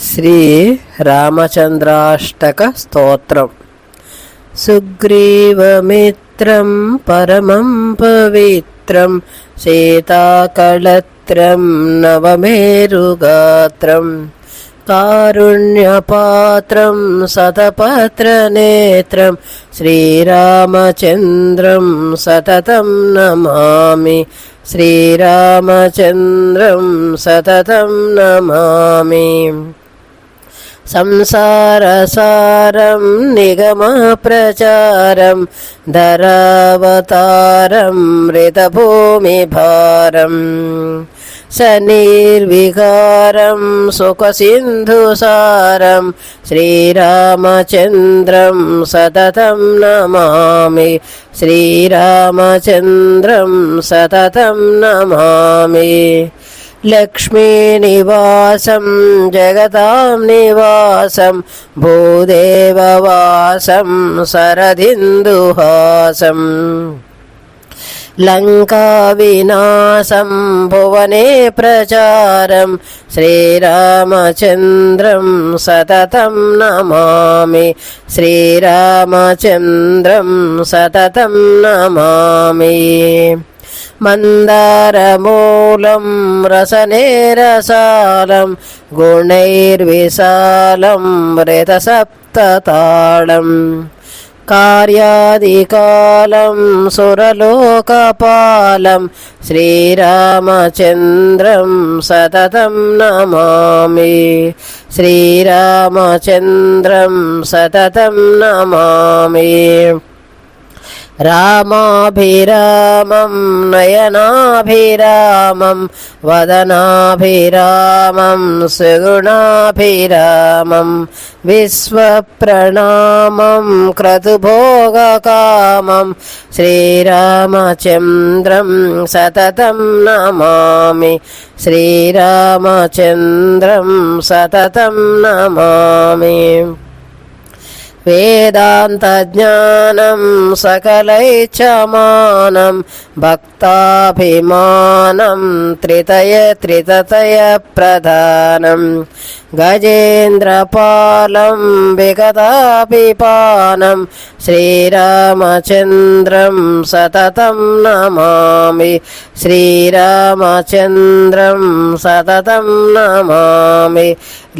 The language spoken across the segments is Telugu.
శ్రీ రామచంద్రాష్టక స్తోత్రం. సుగ్రీవమిత్రం పరమం పవిత్రం సీతాకళత్రం నవమేరుగాత్రం కారుణ్యపాత్రం సతపత్రనేత్రం శ్రీరామచంద్రం సతతం నమామి శ్రీరామచంద్రం సతతం నమామి. సంసారసారం నిగమ ప్రచారం ధరావతారం మృతభూమి భారం. సనిర్వికారం సుఖసింధుసారం శ్రీరామచంద్రం సతతం నమామి. శ్రీరామచంద్రం సతతం నమామి. లక్ష్మీనివాసం జగతాం నివాసం భూదేవవాసం శరదిందుహాసం లంకా వినాశం భువనే ప్రచారం శ్రీరామచంద్రం సతతం నమామి శ్రీరామచంద్రం సతతం నమామి मन्दारमूलं रसनेरसालं गुणैर्विशालं मृतसप्तताळम् कार्यादिकालं सुरलोकपालं श्रीरामचन्द्रं सततं नमामि श्रीरामचन्द्रं सततं नमामि రామాభిరామం నయనాభిరామం వదనాభిరామం సుగుణాభిరామం విశ్వప్రణామం క్రతుభోగకామం శ్రీరామచంద్రం సతతం నమామి శ్రీరామచంద్రం సతతం నమామి. वेदान्तज्ञानं सकलैच्छमानं भक्ताभिमानं त्रितय त्रिततयप्रधानं गजेन्द्रपालं विगतापिपानं श्रीरामचन्द्रं सततं नमामि श्रीरामचन्द्रं सततं नमामि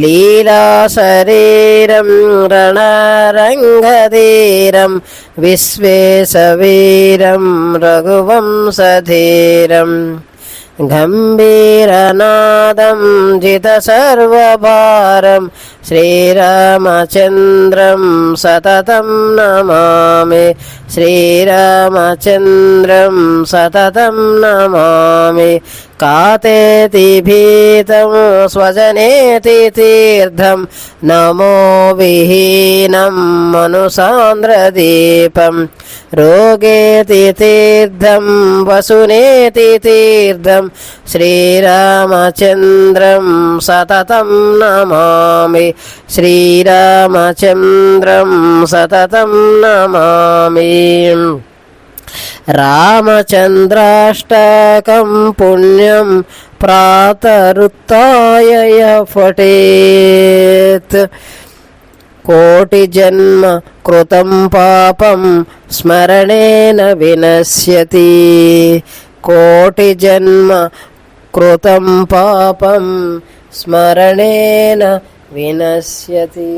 लीलाशरीरं रणरङ्गधीरं विश्वेशवीरं रघुवंशधीरम् गम्भीरनादं जितसर्वभारं श्रीरामचन्द्रं सततं नमामि श्रीरामचन्द्रं सततं नमामि कातेति भीतं स्वजनेति तीर्थं नमो विहीनं मनुसान्द्रदीपं रोगेति तीर्थं वसुनेति तीर्थं श्रीरामचन्द्रं सततं नमामि श्रीरामचन्द्रं सततं नमामि रामचन्द्राष्टकं पुण्यं प्रातरुत्थाय కోటి జన్మ కృతం పాపం స్మరణేన వినశ్యతి కోటి జన్మ కృతం పాపం స్మరణేన వినశ్యతి